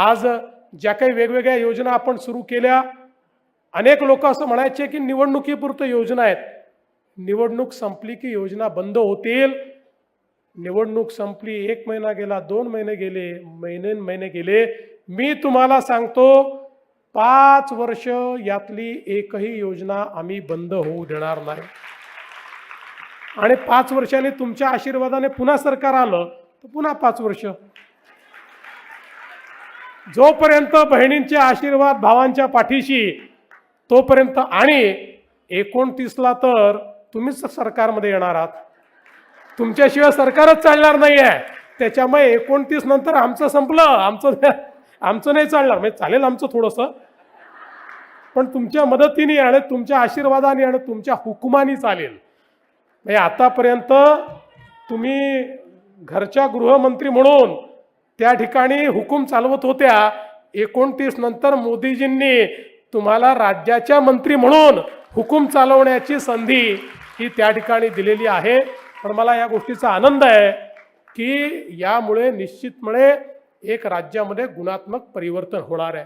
आज ज्या काही वेगवेगळ्या योजना आपण सुरू केल्या अनेक लोक असं म्हणायचे की निवडणुकीपुरतं योजना आहेत. निवडणूक संपली की योजना बंद होतील. निवडणूक संपली एक महिना गेला दोन महिने गेले महिने महिने गेले. मी तुम्हाला सांगतो पाच वर्ष यातली एकही योजना आम्ही बंद होऊ देणार नाही. आणि पाच वर्षांनी तुमच्या आशीर्वादाने पुन्हा सरकार आलं तर पुन्हा पाच वर्ष. जोपर्यंत बहिणींचे आशीर्वाद भावांच्या पाठीशी तोपर्यंत आणि एकोणतीसला तर तुम्हीच सरकारमध्ये येणार आहात. तुमच्याशिवाय सरकारच चालणार नाही आहे त्याच्यामुळे एकोणतीस नंतर आमचं संपलं. आमचं आमचं नाही चालणार. म्हणजे चालेल आमचं थोडंसं. पण तुमच्या मदतीने आणि तुमच्या आशीर्वादाने आणि तुमच्या हुकुमानी चालेल. म्हणजे आतापर्यंत तुम्ही घरच्या गृहमंत्री म्हणून त्या ठिकाणी हुकूम चालवत होत्या. एकोणतीस नंतर मोदीजींनी तुम्हाला राज्याच्या मंत्री म्हणून हुकूम चालवण्याची संधी ही त्या ठिकाणी दिलेली आहे. पण मला या गोष्टीचा आनंद आहे की यामुळे निश्चितपणे एक राज्यामध्ये गुणात्मक परिवर्तन होणार आहे.